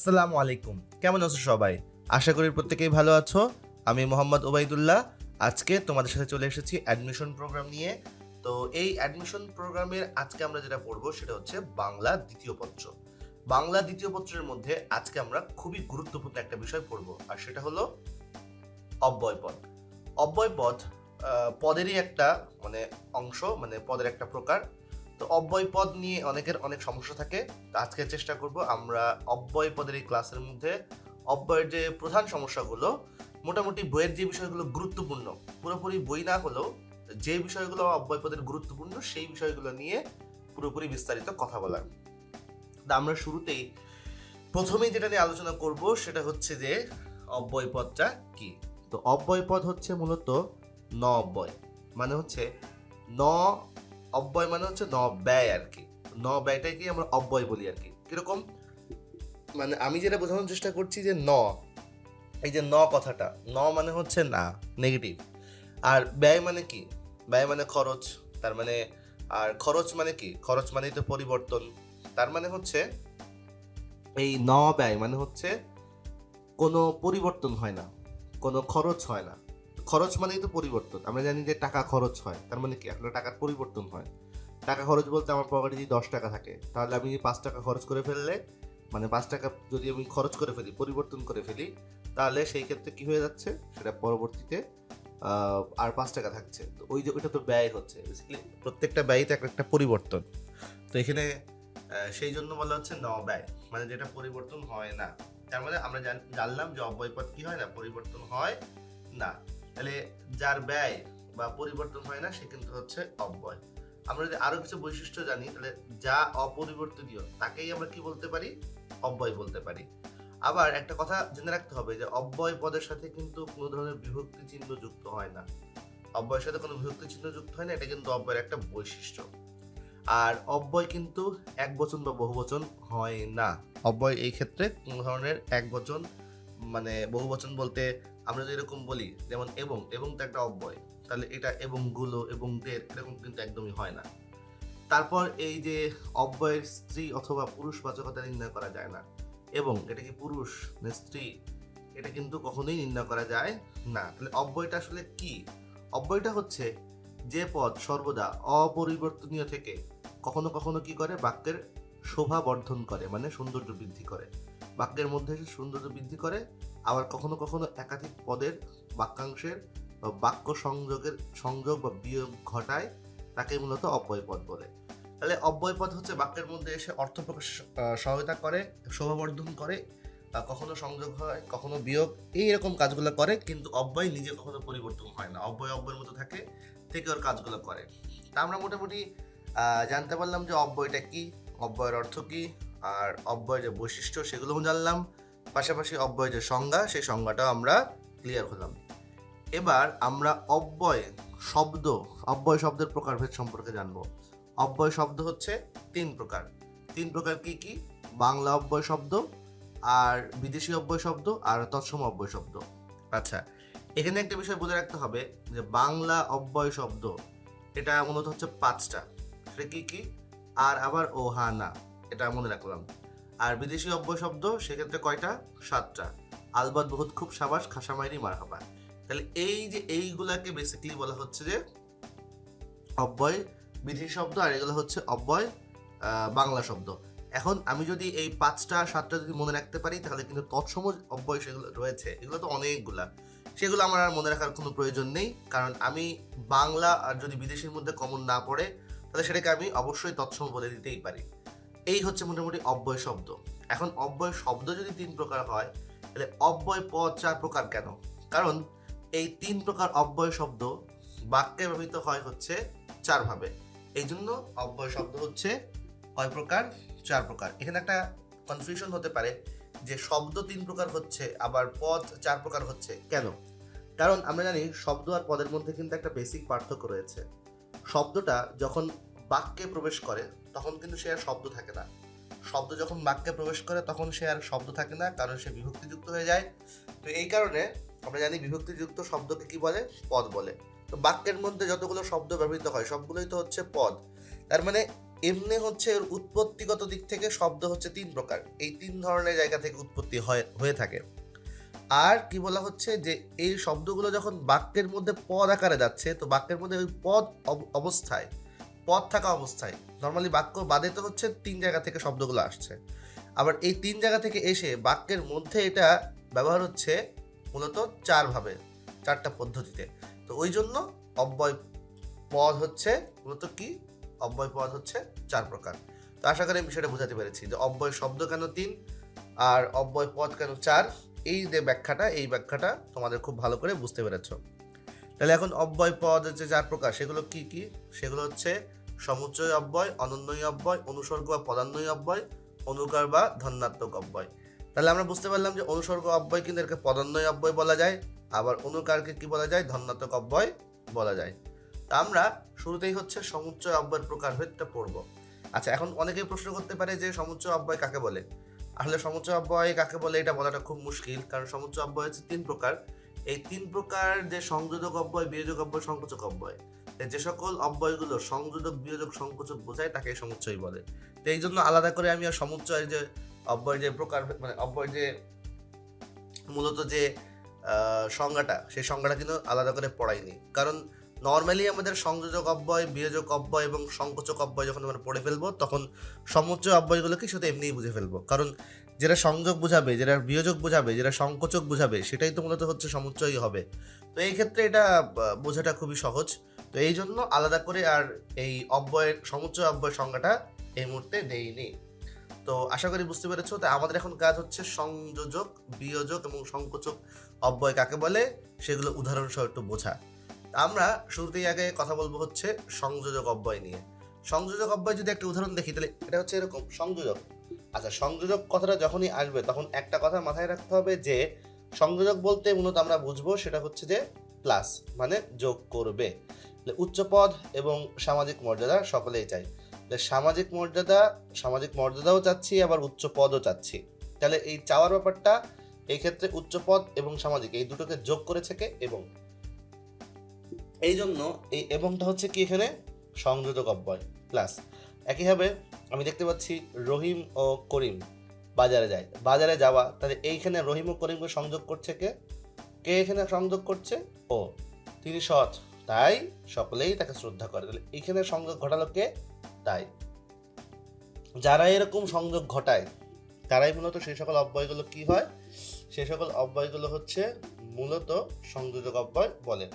আসসালামু আলাইকুম। কেমন আছো সবাই? আশা করি প্রত্যেকেই ভালো আছো। আমি মোহাম্মদ ওবাইদুল্লাহ আজকে তোমাদের সাথে চলে এসেছি অ্যাডমিশন প্রোগ্রাম নিয়ে। তো এই অ্যাডমিশন প্রোগ্রামের আজকে আমরা যেটা পড়ব সেটা হচ্ছে বাংলা দ্বিতীয় পত্র। বাংলা দ্বিতীয় পত্রের মধ্যে আজকে আমরা খুবই গুরুত্বপূর্ণ একটা বিষয় পড়ব, আর সেটা হলো অব্যয় পদ। অব্যয় পদ পদেরই একটা মানে অংশ মানে পদের একটা প্রকার। তো অব্যয় পদ নিয়ে অনেকের অনেক সমস্যা থাকে। আজকে চেষ্টা করব আমরা অব্যয় পদের এই ক্লাসের মধ্যে অব্যয়ের যে প্রধান সমস্যাগুলো, মোটামুটি বইয়ের যে বিষয়গুলো গুরুত্বপূর্ণ, পুরোপুরি বই না হলেও যে বিষয়গুলো অব্যয় পদের গুরুত্বপূর্ণ সেই বিষয়গুলো নিয়ে পুরোপুরি বিস্তারিত কথা বলার। তা আমরা শুরুতেই প্রথমেই যেটা নিয়ে আলোচনা করব সেটা হচ্ছে যে অব্যয় পদটা কি? তো অব্যয় পদ হচ্ছে মূলত ন অব্যয় মানে হচ্ছে ন অব্যয় মানে হচ্ছে ন ব্যয় আর কি ন ব্যয়টাকে আমরা অব্যয় বলি আর কি কীরকম? মানে আমি যেটা বোঝানোর চেষ্টা করছি যে ন, এই যে ন কথাটা, ন মানে হচ্ছে না নেগেটিভ আর ব্যয় মানে কি? ব্যয় মানে খরচ, তার মানে আর খরচ মানে কি? খরচ মানেই তো পরিবর্তন। তার মানে হচ্ছে, এই ন ব্যয় মানে হচ্ছে কোনো পরিবর্তন হয় না, কোনো খরচ হয় না। খরচ মানেই তো পরিবর্তন। আমরা জানি যে টাকা খরচ হয়, তার মানে কি? একটা টাকার পরিবর্তন হয়। টাকা খরচ বলতে আমার পকেটে যদি দশ টাকা থাকে, তাহলে আমি পাঁচ টাকা খরচ করে ফেললে মানে পাঁচ টাকা যদি আমি খরচ করে ফেলি, পরিবর্তন করে ফেলি, তাহলে সেই ক্ষেত্রে কি হয়ে যাচ্ছে? সেটা পরবর্তীতে আর পাঁচ টাকা থাকছে। তো ওই যে, ওইটা তো ব্যয় হচ্ছে। বেসিক্যালি প্রত্যেকটা ব্যয়তে একটা একটা পরিবর্তন। তো এখানে সেই জন্য বলা হচ্ছে ন ব্যয়। মানে যেটা পরিবর্তন হয় না। তার মানে আমরা জান- জানলাম যে অব্যয়পদ কি হয় না? পরিবর্তন হয় না। তাহলে যার ব্যয় বা পরিবর্তন হয় না, সে কিন্তু হচ্ছে অব্যয়। আমরা যদি আরও কিছু বৈশিষ্ট্য জানি, তাহলে যা অপরিবর্তনীয়, তাকেই আমরা কি বলতে পারি? অব্যয় বলতে পারি। আবার একটা কথা জেনে রাখতে হবে যে, অব্যয় পদের সাথে কিন্তু কোনো ধরনের বিভক্তি চিহ্ন যুক্ত হয় না। অব্যয়ের সাথে কোনো বিভক্তি চিহ্ন যুক্ত হয় না, এটা কিন্তু অব্যয়ের একটা বৈশিষ্ট্য। আর অব্যয় কিন্তু এক বচন বা বহু বচন হয় না। অব্যয় এই ক্ষেত্রে কোনো ধরনের এক বচন মানে বহু বচন বলতে আমরা যদি এরকম বলি, যেমন এবং এবং তো একটা অব্যয়, তাহলে এটা এবংগুলো এবং দের এরকম কিন্তু একদমই হয় না। তারপর এই যে অব্যয়ের স্ত্রী অথবা পুরুষ বাচকতা নির্ণয় করা যায় না, এবং এটা কি পুরুষ না স্ত্রী, এটা কিন্তু কখনোই নির্ণয় করা যায় না। তাহলে অব্যয়টা আসলে কি? অব্যয়টা হচ্ছে যে পদ সর্বদা অপরিবর্তনীয় থেকে কখনো কখনো কি করে? বাক্যের শোভা বর্ধন করে মানে সৌন্দর্য বৃদ্ধি করে। বাক্যের মধ্যে সৌন্দর্য বৃদ্ধি করে আবার কখনো কখনো একাধিক পদের বাক্যাংশের বাক্য সংযোগের সংযোগ বা বিয়োগ ঘটায় তাকে মূলত অব্যয় পদ বলে। তাহলে অব্যয় পদ হচ্ছে বাক্যের মধ্যে এসে অর্থ প্রকাশ সহায়তা করে, শোভাবর্ধন করে কখনো সংযোগ হয়, কখনো বিয়োগ, এই এরকম কাজগুলো করে, কিন্তু অব্যয় নিজে কখনো পরিবর্তন হয় না। অব্যয় অব্যয়ের মতো থাকে, থেকে ওর কাজগুলো করে। তা আমরা মোটামুটি জানতে পারলাম যে অব্যয়টা কি, অব্যয়ের অর্থ কি, আর অব্যয়ের যে বৈশিষ্ট্য সেগুলোও জানলাম। পাশাপাশি অব্যয়ের যে সংজ্ঞা, সেই সংজ্ঞাটাও আমরা ক্লিয়ার হলাম। এবার আমরা অব্যয় শব্দ, অব্যয় শব্দের প্রকারভেদ সম্পর্কে জানব। অব্যয় শব্দ হচ্ছে তিন প্রকার। তিন প্রকার কি কি? বাংলা অব্যয় শব্দ, আর বিদেশি অব্যয় শব্দ, আর তৎসম অব্যয় শব্দ। আচ্ছা এখানে একটা বিষয় বলে রাখতে হবে যে বাংলা অব্যয় শব্দ, এটা মূলত হচ্ছে পাঁচটা। সেটা কি কি? আর আবার ও, হা, না, এটা মনে রাখলাম। আর বিদেশি অব্যয় শব্দ সেক্ষেত্রে কয়টা? সাতটা। আলবাদ বহুত খুব সাবাস খাসামাইরি মারহাবা। তাহলে এই যে এইগুলাকে বেসিক্যালি বলা হচ্ছে যে অব্যয়, বিদেশি শব্দ, আর এগুলো হচ্ছে অব্যয় বাংলা শব্দ। এখন আমি যদি এই পাঁচটা, সাতটা যদি মনে রাখতে পারি, তাহলে কিন্তু তৎসম অব্যয় সেগুলো রয়েছে। এগুলো তো অনেকগুলা। সেগুলো আমার আর মনে রাখার কোনো প্রয়োজন নেই, কারণ আমি বাংলা আর যদি বিদেশের মধ্যে কমন না পড়ে, তাহলে সেটাকে আমি অবশ্যই তৎসম বলে দিতেই পারি। এই হচ্ছে মোটামুটি অব্যয় শব্দ। এখন অব্যয় শব্দ যদি তিন প্রকার হয়, তাহলে অব্যয় পদ চার প্রকার কেন? কারণ এই তিন প্রকার অব্যয় শব্দ বাক্যে ব্যবহৃত হয় হচ্ছে চার ভাবে এই জন্য অব্যয় শব্দ হচ্ছে কয় প্রকার? চার প্রকার। এখানে একটা কনফিউশন হতে পারে যে শব্দ তিন প্রকার হচ্ছে, আবার পদ চার প্রকার হচ্ছে কেন? কারণ আমরা জানি শব্দ আর পদের মধ্যে কিন্তু একটা বেসিক পার্থক্য রয়েছে। শব্দটা যখন বাক্যে প্রবেশ করে, তখন কিন্তু সে আর শব্দ থাকে না। শব্দ যখন বাক্যে প্রবেশ করে, তখন সে আর শব্দ থাকে না, কারণ সে বিভক্তিযুক্ত হয়ে যায়। তো এই কারণে আমরা জানি বিভক্তিযুক্ত শব্দকে কি বলে? পদ বলে। তো বাক্যের মধ্যে যতগুলো শব্দ ব্যবহৃত হয়, সবগুলোই তো হচ্ছে পদ। তার মানে এমনি হচ্ছে এর উৎপত্তিগত দিক থেকে শব্দ হচ্ছে তিন প্রকার। এই তিন ধরনের জায়গা থেকে উৎপত্তি হয়, হয়ে থাকে। আর কি বলা হচ্ছে যে, এই শব্দগুলো যখন বাক্যের মধ্যে পদ আকারে যাচ্ছে, তো বাক্যের মধ্যে ওই পদ অব- অবস্থায় পদ থাকা অবস্থায়। নর্মালি বাক্য বাদে তো হচ্ছে, তিন জায়গা থেকে শব্দগুলো আসছে। আবার এই তিন জায়গা থেকে এসে বাক্যের মধ্যে এটা ব্যবহার হচ্ছে মূলত চারভাবে চারটা পদ্ধতিতে। তো ওই জন্য অব্যয় পদ হচ্ছে মূলত কি? অব্যয় পদ হচ্ছে চার প্রকার। তো আশা করি আমি বিষয়টা বোঝাতে পেরেছি যে অব্যয় শব্দ কেন তিন আর অব্যয় পদ কেন চার? এই যে ব্যাখ্যাটা, এই ব্যাখ্যাটা তোমাদের খুব ভালো করে বুঝতে পেরেছ। তাহলে এখন অব্যয় পদ যে চার প্রকার, সেগুলো কি কি? সেগুলো হচ্ছে সমুচ্চয় অব্যয় অনন্যই অব্যয়, অনুসর্গ বা পদান্বয়ী অব্যয়, অনুকার বা ধন্যাত্মক অব্যয়। তাহলে আমরা বুঝতে পারলাম যে অনুসর্গ অব্যয় কিন্তু এটাকে পদান্বয়ী অব্যয় বলা যায়, আবার অনুকারকে কি বলা যায়? ধন্যাত্মক অব্যয় বলা যায়। তা আমরা শুরুতেই হচ্ছে সমুচ্চয় অব্যয়ের প্রকারভেদটা পড়ব। আচ্ছা এখন অনেকেই প্রশ্ন করতে পারে যে সমুচ্চয় অব্যয় কাকে বলে? আসলে সমুচ্চয় অব্যয় কাকে বলে? এটা বলাটা খুব মুশকিল, কারণ সমুচ্চয় অব্যয় হচ্ছে তিন প্রকার। এই তিন প্রকার যে সংযোজক অব্যয়, বিয়োজক অব্যয়, সংকোচক অব্যয় যে সকল অব্যয়গুলো সংযোজক, বিয়োজক, সংকোচক বোঝায়, তাকে সমুচ্চয় বলে। তো এই জন্য আলাদা করে আমি আর সমুচ্চয়ের যে অব্যয় যে প্রকার মানে অব্যয় যে মূলত যে সংজ্ঞাটা, সেই সংজ্ঞাটা কিন্তু আলাদা করে পড়াইনি। কারণ নর্মালি আমাদের সংযোজক অব্যয়, বিয়োজক অব্যয় এবং সংকোচক অব্যয় যখন আমরা পড়ে ফেলব, তখন সমুচ্চয় অব্যয়গুলোকে শুধু এমনিই বুঝে ফেলব। কারণ যেটা সংযোগ বোঝাবে, যেটা বিয়োজক বোঝাবে, যেটা সংকোচক বোঝাবে, সেটাই তো মূলত হচ্ছে সমুচ্চয়ই হবে। তো এই ক্ষেত্রে এটা বোঝাটা খুবই সহজ। তো এই জন্য আলাদা করে আর এই অব্যয়ের সমুচ্চয় অব্যয় সংজ্ঞাটা এই মুহূর্তে দেইনি। তো আশা করি বুঝতে পেরেছ। তো আমাদের এখন কাজ হচ্ছে সংযোজক, বিয়োজক এবং সংকোচক অব্যয় কাকে বলে, সেগুলো উদাহরণসহ একটু বোঝা। আমরা শুরুতেই আগে কথা বলব হচ্ছে সংযোজক অব্যয় নিয়ে। সংযোজক অব্যয় যদি একটা উদাহরণ দেখি, তাহলে এটা হচ্ছে এরকম, সংযোজক। আচ্ছা সংযোজক কথাটা যখনই আসবে, তখন একটা কথা মাথায় রাখতে হবে যে, সংযোজক বলতে মূলত আমরা বুঝব সেটা হচ্ছে যে প্লাস মানে যোগ করবে। তাহলে উচ্চপদ এবং সামাজিক মর্যাদা সকলেই চাই। সামাজিক মর্যাদা, সামাজিক মর্যাদাও চাচ্ছি, আবার উচ্চ পদও চাচ্ছি। তাহলে এই চাওয়ার ব্যাপারটা, এই ক্ষেত্রে উচ্চ পদ এবং সামাজিক, এই দুটোকে যোগ করেছে কে? এবং। এই জন্য এই এবংটা হচ্ছে কি এখানে? সংযোজক অব্যয় প্লাস একইভাবে আমি দেখতে পাচ্ছি রহিম ও করিম বাজারে যায়। বাজারে যাওয়া, তাহলে এইখানে রহিম ও করিমকে সংযোগ করছে কে? কে এখানে সংযোগ করছে? ও, তিনি সৎ, তাই সকলেই তাকে শ্রদ্ধা করে। তাহলে এখানে সংযোগ ঘটালো কে? তাই। যারা এরকম সংযোগ ঘটায়, তারাই মূলত সেই সকল অব্যয়গুলো কি হয়? সেই সকল অব্যয়গুলো হচ্ছে মূলত সংযোজক অব্যয় বলে।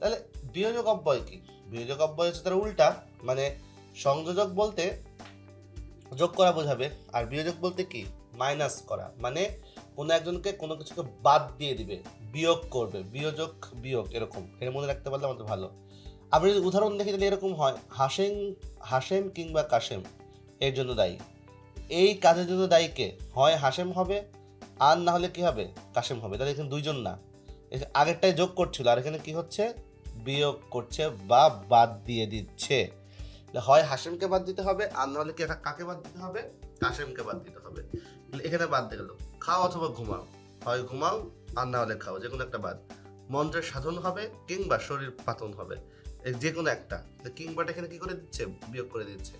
তাহলে বিয়োজক অব্যয় কি? বিয়োজক অব্যয় হচ্ছে তার উল্টা মানে সংযোজক বলতে যোগ করা বোঝাবে, আর বিয়োজক বলতে কি? মাইনাস করা। মানে কোনো একজনকে কোনো কিছুকে বাদ দিয়ে দিবে, বিয়োগ করবে, বিয়োজক, বিয়োগ, এরকম। এর মনে রাখতে পারলে আমাদের ভালো। আপনি যদি উদাহরণ দেখি, তাহলে এরকম হয় হাসেম হাসেম কিংবা কাশেম, এর জন্য দায়ী। এই কাজের জন্য দায়ী কে? হয় হাসেম হবে, আর না হলে কি হবে? কাশেম হবে। তাহলে এখানে দুইজন না। আগেরটাই যোগ করছিল, আর এখানে কি হচ্ছে? বিয়োগ করছে বা বাদ দিয়ে দিচ্ছে। হয় হাসেমকে বাদ দিতে হবে, আর নাহলে কে কাকে বাদ দিতে হবে? কাশেমকে বাদ দিতে হবে। এখানে বাদ গেল। খাও অথবা ঘুমাও। হয় ঘুমাও, আর না হলে খাও। যে কোনো একটা বাদ। মন্ত্রের সাধন হবে কিংবা শরীর পাতন হবে। যে কোনো একটা। কিংবাটা এখানে কি করে দিচ্ছে? বিয়োগ করে দিচ্ছে।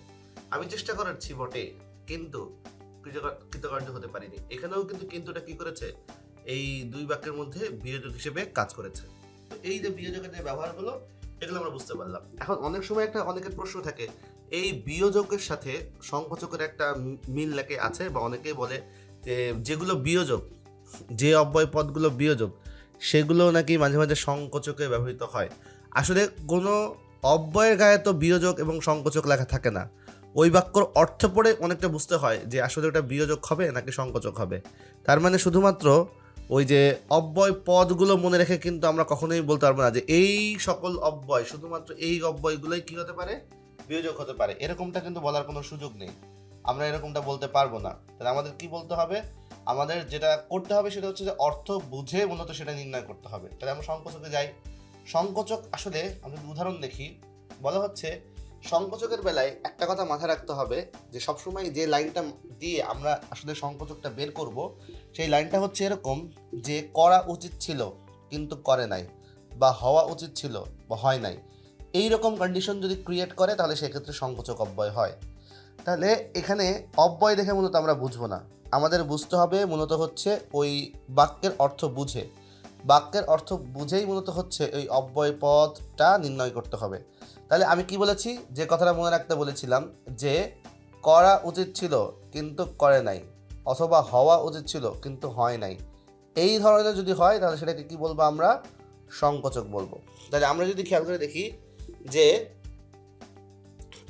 আমি চেষ্টা করাচ্ছি বটে, কিন্তু কৃতকার- কৃতকার্য হতে পারিনি। এখানেও কিন্তু কিন্তুটা কি করেছে? এই দুই বাক্যের মধ্যে বিয়োজক হিসেবে কাজ করেছে। তো এই যে বিয়োজকের যে ব্যবহারগুলো, এগুলো আমরা বুঝতে পারলাম। এখন অনেক সময় একটা অনেকের প্রশ্ন থাকে, এই বিয়োজকের সাথে সংকোচকের একটা মিল নাকি আছে? বা অনেকেই বলে যে যেগুলো বিয়োজক, যে অব্যয় পদগুলো বিয়োজক, সেগুলো নাকি মাঝে মাঝে সংকোচকে ব্যবহৃত হয়। আসলে কোনো অব্যয়ের গায়ে তো বিয়োজক এবং সংকোচক লেখা থাকে না। ওই বাক্যর অর্থ পড়ে অনেকটা বুঝতে হয় যে আসলে ওটা বিয়োজক হবে নাকি সংকোচক হবে। তার মানে শুধুমাত্র ওই যে অব্যয় পদগুলো মনে রেখে কিন্তু আমরা কখনোই বলতে পারব না যে এই সকল অব্যয়, শুধুমাত্র এই অব্যয়গুলোই কি হতে পারে? বিয়োজক হতে পারে। এরকমটা কিন্তু বলার কোনো সুযোগ নেই। আমরা এরকমটা বলতে পারব না। তাহলে আমাদের কি বলতে হবে? আমাদের যেটা করতে হবে সেটা হচ্ছে যে অর্থ বুঝে মূলত সেটা নির্ণয় করতে হবে। তাহলে আমরা সংকোচকে যাই। সংকোচক আসলে আমরা উদাহরণ দেখি, বলা হচ্ছে সংকোচকের বেলায় একটা কথা মাথায় রাখতে হবে যে সবসময় যে লাইনটা দিয়ে আমরা আসলে সংকোচকটা বের করব, সেই লাইনটা হচ্ছে এরকম যে করা উচিত ছিল কিন্তু করে নাই বা হওয়া উচিত ছিল বা হয় নাই। এই রকম কন্ডিশন যদি ক্রিয়েট করে তাহলে সেক্ষেত্রে সংকোচক অব্যয় হয়। তাহলে এখানে অব্যয় দেখে মূলত আমরা বুঝব না। আমাদের বুঝতে হবে মূলত হচ্ছে ওই বাক্যের অর্থ বুঝে। বাক্যের অর্থ বুঝেই মূলত হচ্ছে ওই অব্যয় পদটা নির্ণয় করতে হবে। তাহলে আমি কি বলেছি? যে কথাটা মনে রাখতে বলেছিলাম যে, করা উচিত ছিল কিন্তু করে নাই, অথবা হওয়া উচিত ছিল কিন্তু হয় নাই। এই ধরনের যদি হয়, তাহলে সেটাকে কি বলব আমরা? সংকোচক বলব। তাহলে আমরা যদি খেয়াল করে দেখি যে,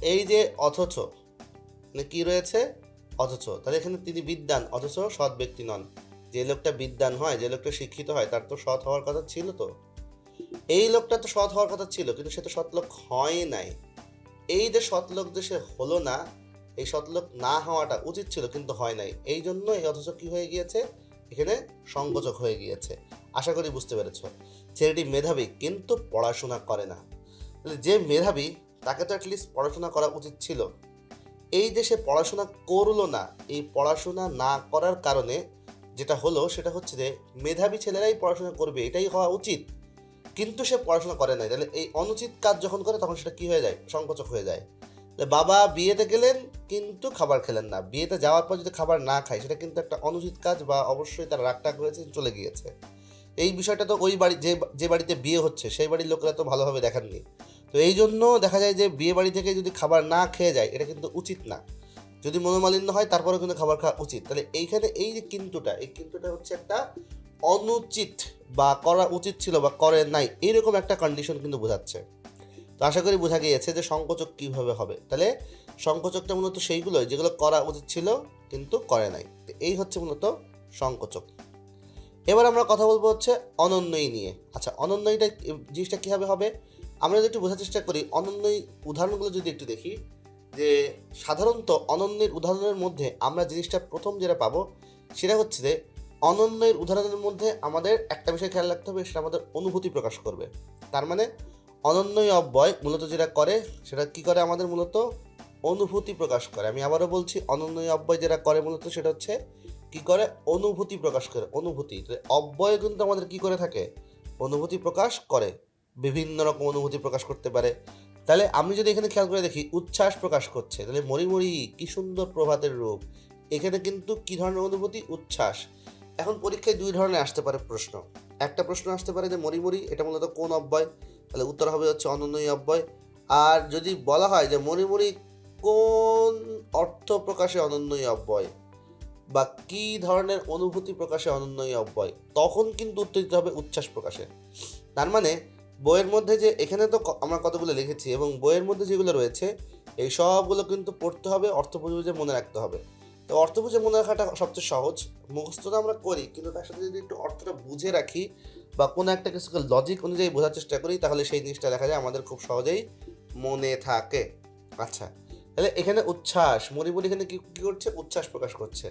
এই যে অথচ মানে কি রয়েছে? অথচ। তাহলে এখানে তিনি বিদ্যান, অথচ সৎ ব্যক্তি নন। যে লোকটা বিদ্যান হয়, যে লোকটা শিক্ষিত হয়, তার তো সৎ হওয়ার কথা ছিল তো। এই লোকটা তো সৎ হওয়ার কথা ছিল, কিন্তু সে তো সৎ লোক হয় নাই। এই যে সৎ লোক যে সে হলো না, এই সৎ লোক না হওয়াটা উচিত ছিল, কিন্তু হয় নাই। এই জন্য এই অথচ কি হয়ে গিয়েছে? এখানে সংকোচক হয়ে গিয়েছে। আশা করি বুঝতে পেরেছ। ছেলেটি মেধাবী, কিন্তু পড়াশোনা করে না। যে মেধাবী, তাকে তো অ্যাটলিস্ট পড়াশোনা করা উচিত ছিল। এই দেশে পড়াশোনা করল না, এই পড়াশোনা না করার কারণে যেটা হলো, সেটা হচ্ছে যে মেধাবী ছেলেরাই পড়াশোনা করবে, এটাই হওয়া উচিত। কিন্তু সে পড়াশোনা করে নাই। তাহলে এই অনুচিত কাজ যখন করে, তখন সেটা কি হয়ে যায়? সংকোচক হয়ে যায়। বাবা বিয়েতে গেলেন, কিন্তু খাবার খেলেন না। বিয়েতে যাওয়ার পর যদি খাবার না খায়, সেটা কিন্তু একটা অনুচিত কাজ বা অবশ্যই তার রাগটাগ রয়েছে চলে গিয়েছে। এই বিষয়টা তো ওই বাড়ি, যে যে বাড়িতে বিয়ে হচ্ছে, সেই বাড়ির লোকেরা তো ভালোভাবে দেখাননি। তো এই জন্য দেখা যায় যে বিয়ে বাড়ি থেকে যদি খাবার না খেয়ে যায়, এটা কিন্তু উচিত না। যদি মনোমালিন্য হয়, তারপরেও কিন্তু খাবার খাওয়া উচিত। তাহলে এইখানে এই যে কিন্তুটা, এই কিন্তুটা হচ্ছে একটা অনুচিত বা করা উচিত ছিল বা করে নাই এইরকম একটা কন্ডিশন কিন্তু বোঝাচ্ছে। তো আশা করি বোঝা গিয়েছে যে সংকোচক কীভাবে হবে। তাহলে সংকোচকটা মূলত সেইগুলোই, যেগুলো করা উচিত ছিল কিন্তু করে নাই। এই হচ্ছে মূলত সংকোচক। এবার আমরা কথা বলব হচ্ছে অনন্যই নিয়ে। আচ্ছা অনন্যইটা জিনিসটা কীভাবে হবে? আমরা যদি একটু বোঝার চেষ্টা করি, অনন্যই উদাহরণগুলো যদি একটু দেখি, যে সাধারণত অনন্যের উদাহরণের মধ্যে আমরা জিনিসটা প্রথম যেটা পাবো, সেটা হচ্ছে যে অনন্যের উদাহরণের মধ্যে আমাদের একটা বিষয় খেয়াল রাখতে হবে, সেটা আমাদের অনুভূতি প্রকাশ করবে। তার মানে অনন্যই অব্যয় মূলত যেটা করে, সেটা কি করে আমাদের মূলত? অনুভূতি প্রকাশ করে। আমি আবারও বলছি, অনন্যই অব্যয় যেটা করে মূলত, সেটা হচ্ছে কি করে? অনুভূতি প্রকাশ করে, অনুভূতি। অব্যয় কিন্তু আমাদের কি করে থাকে? অনুভূতি প্রকাশ করে। বিভিন্ন রকম অনুভূতি প্রকাশ করতে পারে। তাহলে আমি যদি এখানে খেয়াল করে দেখি, উচ্ছ্বাস প্রকাশ করছে। তাহলে মরি মরি কি সুন্দর প্রভাতের রূপ। এখানে কিন্তু কি ধরনের অনুভূতি? উচ্ছ্বাস। এখন পরীক্ষায় দুই ধরনের আসতে পারে প্রশ্ন। একটা প্রশ্ন আসতে পারে যে মরি মরি এটা মূলত কোন অব্যয়? তাহলে উত্তর হবে হচ্ছে অনন্যই অব্যয়। আর যদি বলা হয় যে মরি মরি কোন অর্থ প্রকাশে অনন্যই অব্যয়? বা কি ধরনের অনুভূতি প্রকাশে অনন্যই অব্যয়? তখন কিন্তু উত্তর দিতে হবে উচ্ছ্বাস প্রকাশে। তার মানে বইয়ের মধ্যে যে, এখানে তো আমরা কতগুলো লিখেছি এবং বইয়ের মধ্যে যেগুলো রয়েছে, এই সবগুলো কিন্তু পড়তে হবে, অর্থ বুঝে মনে রাখতে হবে। তো অর্থ বুঝে মনে রাখাটা সবচেয়ে সহজ। মুখস্থটা আমরা করি, কিন্তু তার সাথে যদি একটু অর্থটা বুঝে রাখি বা কোনো একটা কিছুকে লজিক অনুযায়ী বোঝার চেষ্টা করি, তাহলে সেই জিনিসটা দেখা যায় আমাদের খুব সহজেই মনে থাকে। আচ্ছা তাহলে এখানে উচ্ছ্বাস মণিপুর এখানে কি কি করছে? উচ্ছ্বাস প্রকাশ করছে।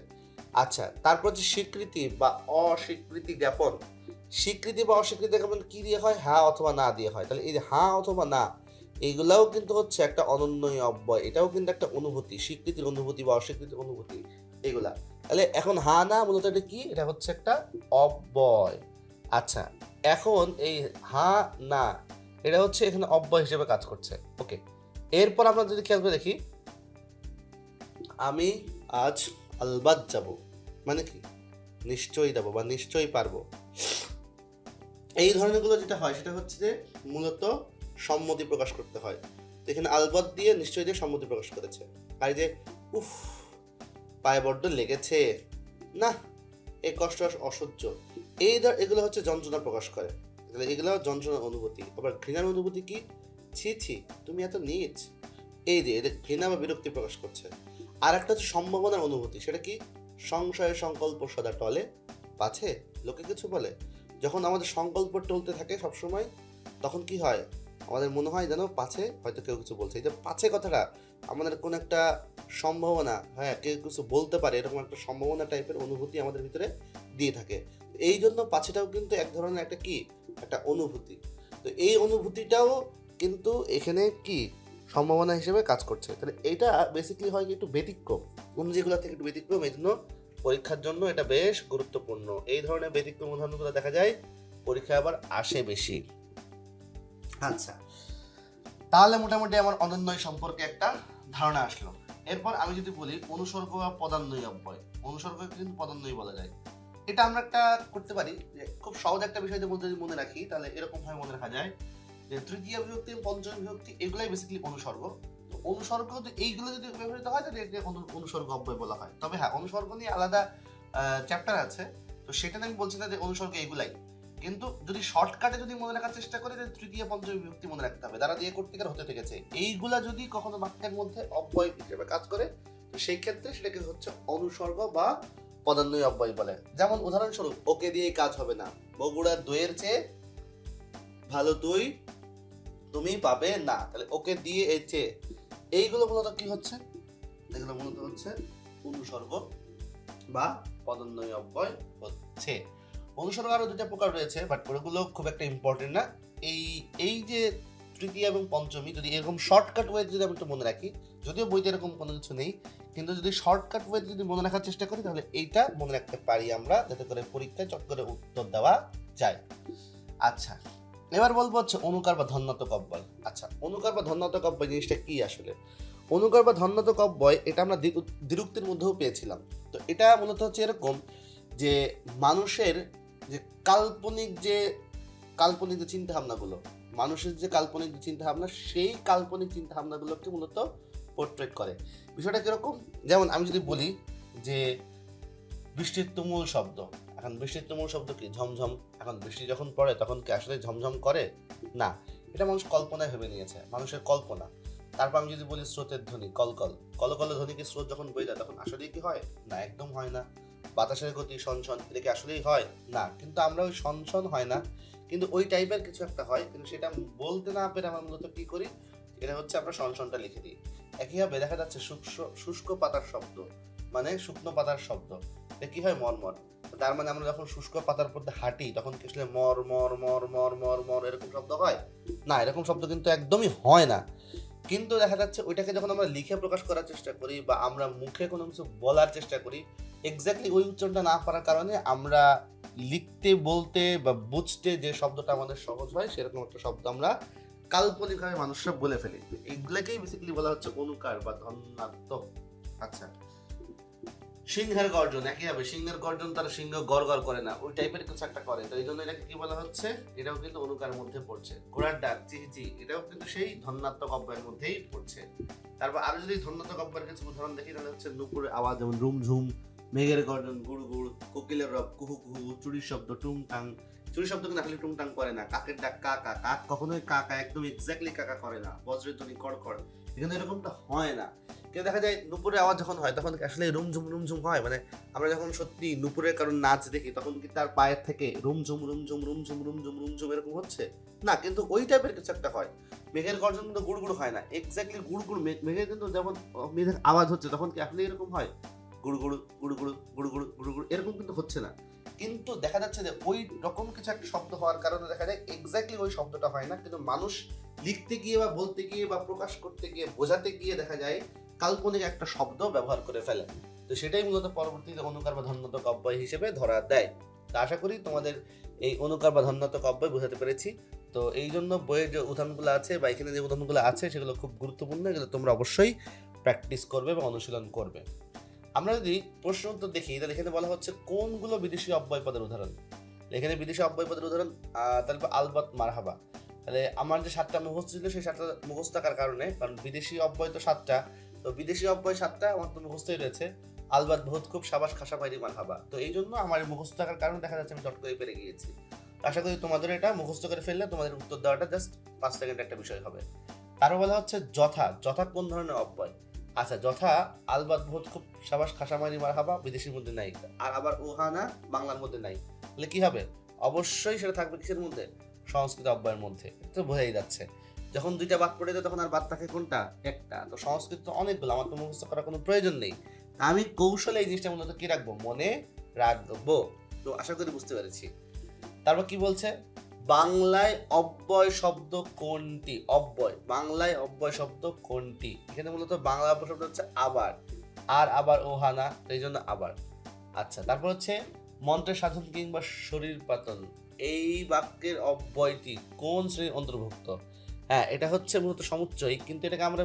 আচ্ছা তারপর যে স্বীকৃতি বা অস্বীকৃতি জ্ঞাপন। স্বীকৃতি বা অস্বীকৃতি জ্ঞাপন কী দিয়ে হয়? হ্যাঁ অথবা না দিয়ে হয়। তাহলে এই হ্যাঁ অথবা না এইগুলাও কিন্তু হচ্ছে একটা অনন্যই অব্যয়। এটাও কিন্তু একটা অনুভূতি, স্বীকৃতির অনুভূতি বা অস্বীকৃতির অনুভূতি, এগুলা। তাহলে এখন হা না মূলত এটা কি? এটা হচ্ছে একটা অব্যয়। আচ্ছা এখন এই হা না, এটা হচ্ছে এখানে অব্যয় হিসেবে কাজ করছে। ওকে, এরপর আমরা যদি খেয়াল করে দেখি, আমি আজ আলবাদ যাব। মানে কি? নিশ্চয়ই যাব বা নিশ্চয়ই পারব। এই ধরনেরগুলো যেটা হয়, সেটা হচ্ছে যে মূলত সম্মতি প্রকাশ করতে হয়। তো এখানে আলবত দিয়ে নিশ্চয়ই দিয়ে সম্মতি প্রকাশ করেছে। আর যে, উফ, পায়ে বড্ড লেগেছে। না এই কষ্ট অসহ্য। এই ধর, এগুলো হচ্ছে যন্ত্রণা প্রকাশ করে। এগুলো যন্ত্রণার অনুভূতি। আবার ঘৃণার অনুভূতি কি? ছি ছি, তুমি এত নিচ। এই যে এটা ঘৃণা বা বিরক্তি প্রকাশ করছে। আর একটা হচ্ছে সম্ভাবনার অনুভূতি। সেটা কি? সংশয়ের সংকল্প সদা টলে পাছে লোকে কিছু বলে। যখন আমাদের সংকল্প টলতে থাকে সবসময়, তখন কি হয়? আমাদের মনে হয় যেন পাছে, হয়তো কেউ কিছু বলছে। এই যে পাছে কথাটা, আমাদের কোনো একটা সম্ভাবনা হ্যাঁ কেউ কিছু বলতে পারে, এরকম একটা সম্ভাবনা টাইপের অনুভূতি আমাদের ভিতরে দিয়ে থাকে। এই জন্য পাছেটাও কিন্তু এক ধরনের একটা কি? একটা অনুভূতি। তো এই অনুভূতিটাও কিন্তু এখানে কি? সম্ভাবনা হিসেবে কাজ করছে। তাহলে এটা বেসিক্যালি হয় একটু ব্যতিক্রম। অন্য যেগুলো থেকে একটু ব্যতিক্রম এই জন্য পরীক্ষার জন্য এটা বেশ গুরুত্বপূর্ণ। এই ধরনের ব্যতিক্রম উদাহরণগুলো দেখা যায় পরীক্ষায় আবার আসে বেশি। আচ্ছা। তাহলে মোটামুটি আমার অনন্যয় সম্পর্কে একটা ধারণা আসলো। এরপর আমি যদি বলি অনুসর্গ বা পদান্বয়ী অব্যয়। অনুসর্গ কিন্তু পদান্বয়ী বলা যায়। এটা আমরা একটা করতে পারি যে খুব সহজ একটা বিষয় যদি বলতে যদি মনে রাখি, তাহলে এরকম ভাবে মনে রাখা যায় যে তৃতীয় বিভক্তি, পঞ্চম বিভক্তি, এগুলাই বেসিক্যালি অনুসর্গ। তো অনুসর্গ এইগুলো যদি ব্যবহৃত হয়, তাহলে এটাকে অনুসর্গ অব্যয় বলা হয়। তবে হ্যাঁ অনুসর্গ নিয়ে আলাদা চ্যাপ্টার আছে। তো সেটা আমি বলছি না যে অনুসর্গ এগুলাই কিন্তু যদি শর্টকাটে যদি মনে রাখার চেষ্টা করে তৃতীয়, পঞ্চম বিভক্তি মনে রাখতে হবে। দ্বারা দিয়ে কর্তিকার হতে থেকেছে। এইগুলা যদি কখনো বাক্যের মধ্যে অব্যয় হিসেবে কাজ করে, তো সেই ক্ষেত্রে সেটাকে হচ্ছে অনুসর্গ বা পদান্বয়ী অব্যয় বলে। যেমন উদাহরণস্বরূপ, ওকে দিয়ে কাজ হবে না। বগুড়ার দইয়ের চেয়ে ভালো দই তুমি পাবে না। তাহলে ওকে দিয়ে এর চেয়ে। এইগুলো মূলত কি হচ্ছে? এগুলো মূলত হচ্ছে অনুসর্গ বা পদান্বয়ী অব্যয় হচ্ছে। অনুসর্গ আরও দুটা প্রকার রয়েছে বাট ওগুলো খুব একটা ইম্পর্টেন্ট না। এই এই যে তৃতীয় এবং পঞ্চমী, যদি এরকম শর্টকাট ওয়ে যদি আমি একটু মনে রাখি, যদিও বইতে এরকম কোনো কিছু নেই, কিন্তু যদি শর্টকাট ওয়ে যদি মনে রাখার চেষ্টা করি, তাহলে এইটা মনে রাখতে পারি আমরা, যাতে করে পরীক্ষায় চট করে উত্তর দেওয়া যায়। আচ্ছা এবার বলব হচ্ছে অনুকার বা ধন্যাত্মক অব্যয়। আচ্ছা অনুকার বা ধন্যাত্মক অব্যয় জিনিসটা কি আসলে? অনুকার বা ধন্যাত্মক অব্যয়, এটা আমরা দ্বি- দ্বিরুক্তির মধ্যেও পেয়েছিলাম। তো এটা মূলত হচ্ছে এরকম যে মানুষের যে কাল্পনিক যে কাল্পনিক যে চিন্তা ভাবনাগুলো মানুষের যে কাল্পনিক যে চিন্তা ভাবনা সেই কাল্পনিক চিন্তা ভাবনাগুলোকে মূলত পোর্ট্রেট করে। বিষয়টা কীরকম? যেমন আমি যদি বলি যে বৃষ্টির তুমুল শব্দ, এখন বৃষ্টির তুমুল শব্দ কি? ঝমঝম, এখন বৃষ্টি যখন পড়ে তখন কি আসলে ঝমঝম করে? না, এটা মানুষ কল্পনায় ভেবে নিয়েছে, মানুষের কল্পনা। তারপর আমি যদি বলি স্রোতের ধ্বনি, কলকল কলকল ধ্বনিকে স্রোত যখন বয়ে যায় তখন আসলেই কি হয়? না, একদম হয় না। বাতাসের গতি, সনসন এটা কি আসলেই হয়? না, কিন্তু আমরা ওই সনসন হয় না। কিন্তু ওই টাইপের কিছু একটা হয়, কিন্তু সেটা বলতে না পেরে আমরা মূলত কি করি? এটা হচ্ছে আমরা সনসনটা লিখে দিই। একইভাবে দেখা যাচ্ছে শুষ্ক শুষ্ক পাতার শব্দ মানে শুকনো পাতার শব্দ। এটা কি হয়? মরমর। তার মানে আমরা যখন শুষ্ক পাতার মধ্যে হাঁটি, তখন কি আসলে মর মর মর মর মর মর এরকম শব্দ হয়? না, এরকম শব্দ কিন্তু একদমই হয় না। কিন্তু দেখা যাচ্ছে ওইটাকে যখন আমরা লিখে প্রকাশ করার চেষ্টা করি বা আমরা মুখে কোনো কিছু বলার চেষ্টা করি এক্স্যাক্টলি ওই উচ্চারণটা না পারার কারণে আমরা লিখতে, বলতে বা বুঝতে যে শব্দটা আমাদের সহজ হয়, সেরকম একটা শব্দ আমরা কাল্পনিকভাবে মানুষরা বলে ফেলি। এগুলোকেই বেসিক্যালি বলা হচ্ছে অনুকার বা ধন্যাত্মক আচ্ছা। সিংহের গর্জন, একই হবে সিংহের গর্জন তার সিংহ গড় করে না, ওই টাইপের কিছু একটা করে। তো এই জন্য এটাকে কি বলা হচ্ছে? এটাও কিন্তু অনুকার মধ্যে পড়ছে। ঘোড়ার ডাক চিহি এটাও কিন্তু সেই ধন্যাত্মক অব্যয়ের মধ্যেই পড়ছে। তারপর আরও যদি ধন্যাত্মক অব্যয়ের কিছু উদাহরণ দেখি, তাহলে হচ্ছে নুপুরের আওয়াজ যেমন রুমঝুম মেঘের গর্জন, গুড় গুড়, কোকিলের রব, কুহু কুহু, চুরির শব্দ টুং টাং চুরি শব্দ কিন্তু আসলে টুংটাং করে না, কাকের ডাক কাকা কাক কখনোই কাকা একদম এক্স্যাক্টলি কাকা করে না, বজ্রের ধ্বনি কড়। কিন্তু এরকমটা হয় না। কিন্তু দেখা যায় নুপুরে আওয়াজ যখন হয়, তখন আসলে রুমঝুম রুমঝুম হয়। মানে আমরা যখন সত্যি নুপুরের কারণ নাচ দেখি, তখন কি তার পায়ের থেকে রুমঝুম রুমঝুম রুমঝুম রুমঝুম রুমঝুম এরকম হচ্ছে? না, কিন্তু ওই টাইপের কিছু একটা হয়। মেঘের গর্জন কিন্তু গুড়গুড় হয় না। এক্স্যাক্টলি গুড়গুড় মেঘের কিন্তু যেমন মেঘের আওয়াজ হচ্ছে, তখন কি আসলে এরকম হয়? গুড়গুড়ু গুড়গুড়ু গুড় গুড় এরকম কিন্তু হচ্ছে না। কিন্তু দেখা যাচ্ছে যে ওই রকম কিছু একটা শব্দ হওয়ার কারণে দেখা যায় এক্স্যাক্টলি ওই শব্দটা হয় না। কিন্তু মানুষ লিখতে গিয়ে বা বলতে গিয়ে বা প্রকাশ করতে গিয়ে, বোঝাতে গিয়ে দেখা যায় কাল্পনিক একটা শব্দ ব্যবহার করে ফেলে তো সেটাই মূলত পরবর্তীতে অনুকার বা অব্যয় হিসেবে ধরা দেয়। তা আশা করি তোমাদের এই অনুকার বা অব্যয় বোঝাতে পেরেছি। তো এই জন্য বইয়ের যে উদাহরণগুলো আছে বা এখানে যে উদাহরণগুলো আছে, সেগুলো খুব গুরুত্বপূর্ণ এগুলো তোমরা অবশ্যই প্র্যাকটিস করবে বা অনুশীলন করবে। আমরা যদি প্রশ্ন উত্তর দেখি, তাহলে এখানে বলা হচ্ছে, কোনগুলো বিদেশি অব্যয় পদের উদাহরণ? এখানে বিদেশি অব্যয় পদের উদাহরণ তারপর আলবাত মারহাবা। তাহলে আমার যে সাতটা মুখস্থ ছিল, সেই সাতটা মুখস্থ থাকার কারণে, কারণ বিদেশি অব্যয় তো সাতটা, তো বিদেশি অব্যয় সাতটা আমার তো মুখস্থই রয়েছে। আলবাত বহুত খুব সাবাস খাসা পাইরি মারহাবা তো এই জন্য আমার মুখস্থ থাকার কারণে দেখা যাচ্ছে আমি চট করে পেরে গিয়েছি। আশা করি তোমাদের এটা মুখস্থ করে ফেললে তোমাদের উত্তর দেওয়াটা জাস্ট পাঁচ সেকেন্ড একটা বিষয় হবে। তারও বলা হচ্ছে যথা। যথা কোন ধরনের অব্যয়? আচ্ছা যথা আলবাত বহুত খুব সাবাস খাসামারি মারহাবা বিদেশির মধ্যে নাই। আর আবার ওহানা বাংলার মধ্যে নাই। তাহলে কি হবে? অবশ্যই সেটা থাকবে কিসের মধ্যে? সংস্কৃত অব্যয়ের মধ্যে। তো বোঝাই যাচ্ছে। যখন দুইটা বাদ পড়ে যায়, তখন আর বাদ থাকে কোনটা? একটা। তো সংস্কৃত তো অনেকগুলো আমার তো মুখস্থ করার কোনো প্রয়োজন নেই। আমি কৌশলে এই জিনিসটা মূলত কি রাখব? মনে রাখব। তো আশা করি বুঝতে পেরেছি। তারপর কি বলছে? বাংলায় অব্যয় শব্দ কোনটি? অব্যয়। বাংলায় অব্যয় শব্দ কোনটি? এখানে মূলত বাংলা অব্যয় শব্দ হচ্ছে আবার। আর আবার ওহানা এই জন্য আবার। আচ্ছা তারপর হচ্ছে মন্ত্রের সাধন কিংবা শরীর পাতন এই বাক্যের অব্যয়টি কোন শ্রেণির অন্তর্ভুক্ত? হ্যাঁ এটা হচ্ছে মূলত সমুচ্চয়, কিন্তু এটাকে আমরা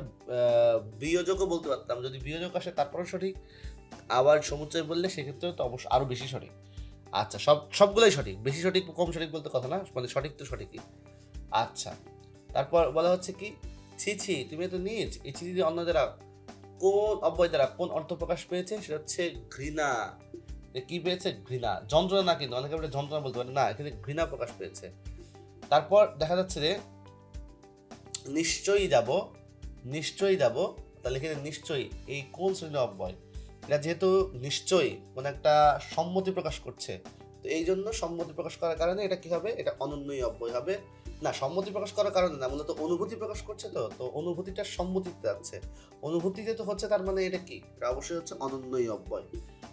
বিয়োজকও বলতে পারতাম। যদি বিয়োজক আসে, তারপরেও সঠিক। আবার সমুচ্চয় বললে সেক্ষেত্রে তো অবশ্য আরও বেশি সঠিক। আচ্ছা সব, সবগুলোই সঠিক। বেশি সঠিক, কম সঠিক বলতে কথা না মানে সঠিক তো সঠিকই। আচ্ছা তারপর বলা হচ্ছে কি? ছি ছি, তুমি তো নিজ এই ছি অন্য দ্বারা কোন অব্যয় দ্বারা কোন অর্থ প্রকাশ পেয়েছে? সেটা হচ্ছে ঘৃণা। কি পেয়েছে? ঘৃণা। যন্ত্রণা কিন্তু, অনেকে বলে যন্ত্রণা বলতে পারে। না, এখানে ঘৃণা প্রকাশ পেয়েছে। তারপর দেখা যাচ্ছে যে, নিশ্চয়ই যাব নিশ্চয়ই যাব, তাহলে এখানে নিশ্চয়ই, এই কোন শ্রেণির অব্যয় এটা যেহেতু নিশ্চয়ই মানে একটা সম্মতি প্রকাশ করছে, তো এই জন্য সম্মতি প্রকাশ করার কারণে এটা কি হবে? এটা অনন্যই অব্যয় হবে। না, সম্মতি প্রকাশ করার কারণে না, মূলত অনুভূতি প্রকাশ করছে তো তো অনুভূতিটা সম্মতিতে যাচ্ছে অনুভূতিতে তো হচ্ছে, তার মানে এটা কি? এটা অবশ্যই হচ্ছে অনন্যই অব্যয়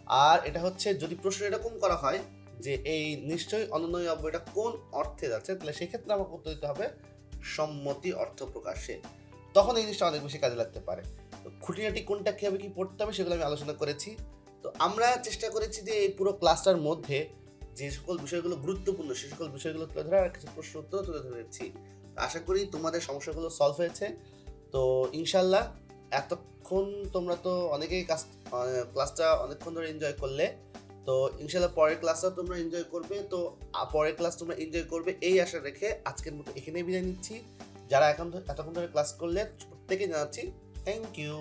আর এটা হচ্ছে যদি প্রশ্ন এরকম করা হয়, যে এই নিশ্চয়ই অনন্যই অব্যয়টা কোন অর্থে যাচ্ছে, তাহলে সেক্ষেত্রে আমাকে উত্তর দিতে হবে সম্মতি অর্থ প্রকাশে। তখন এই জিনিসটা অনেক বেশি কাজে লাগতে পারে। তো খুঁটিনাটি কোনটা কীভাবে কী পড়তে হবে সেগুলো আমি আলোচনা করেছি। তো আমরা চেষ্টা করেছি যে এই পুরো ক্লাসটার মধ্যে যে সকল বিষয়গুলো গুরুত্বপূর্ণ, সে সকল বিষয়গুলো তুলে ধরে আর কিছু প্রশ্ন উত্তর তুলে ধরেছি। আশা করি তোমাদের সমস্যাগুলো সলভ হয়েছে। তো ইনশাল্লাহ এতক্ষণ তোমরা তো অনেকেই কাজ ক্লাসটা অনেকক্ষণ ধরে এনজয় করলে, তো ইনশাল্লাহ পরের ক্লাসটা তোমরা এনজয় করবে, তো পরের ক্লাস তোমরা এনজয় করবে, এই আশা রেখে আজকের মতো এখানেই বিদায় নিচ্ছি। যারা এখন এতক্ষণ ধরে ক্লাস করলে প্রত্যেকে জানাচ্ছি থ্যাংক ইউ